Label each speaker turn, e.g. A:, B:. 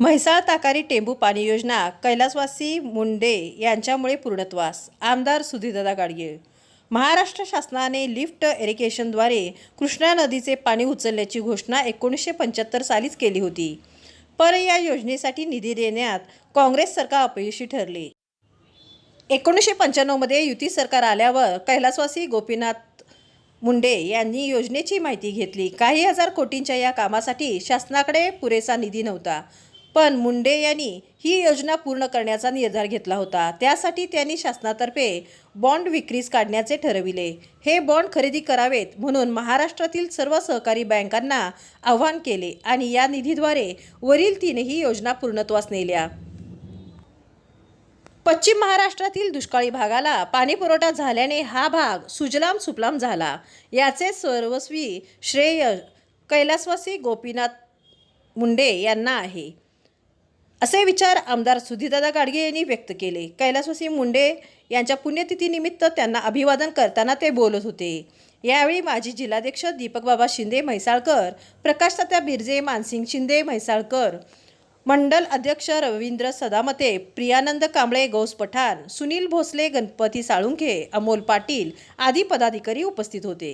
A: म्हैसाळ ताकारी टेंबू पाणी योजना कैलासवासी मुंडे यांच्यामुळे पूर्णत्वास. आमदार सुधीरदादा गाडगे. महाराष्ट्र शासनाने लिफ्ट इरिगेशनद्वारे कृष्णा नदीचे पाणी उचलण्याची घोषणा एकोणीसशे पंच्याहत्तर सालीच केली होती. पर या योजनेसाठी निधी देण्यात काँग्रेस सरकार अपयशी ठरले. एकोणीसशे पंच्याण्णवमध्ये युती सरकार आल्यावर कैलासवासी गोपीनाथ मुंडे यांनी योजनेची माहिती घेतली. काही हजार कोटींच्या या कामासाठी शासनाकडे पुरेसा निधी नव्हता. पण मुंडे यांनी ही योजना पूर्ण करण्याचा निर्धार घेतला होता. त्यासाठी त्यांनी शासनातर्फे बॉन्ड विक्रीस काढण्याचे ठरविले. हे बॉन्ड खरेदी करावेत म्हणून महाराष्ट्रातील सर्व सहकारी बँकांना आवाहन केले आणि या निधीद्वारे वरील तीनही योजना पूर्णत्वास नेल्या. पश्चिम महाराष्ट्रातील दुष्काळी भागाला पाणीपुरवठा झाल्याने हा भाग सुजलाम सुफलाम झाला. याचे सर्वस्वी श्रेय कैलासवासी गोपीनाथ मुंडे यांना आहे. असे विचार आमदार सुधीरदादा गाडगे यांनी व्यक्त केले. कैलासवासी मुंडे यांच्या पुण्यतिथीनिमित्त त्यांना अभिवादन करताना ते बोलत होते. यावेळी माजी जिल्हाध्यक्ष दीपक बाबा शिंदे म्हैसाळकर प्रकाश तात्या बिर्जे मानसिंग शिंदे म्हैसाळकर मंडल अध्यक्ष रवींद्र सदामते प्रियानंद कांबळे गौस पठाण सुनील भोसले गणपती साळुंखे अमोल पाटील आदी पदाधिकारी उपस्थित होते.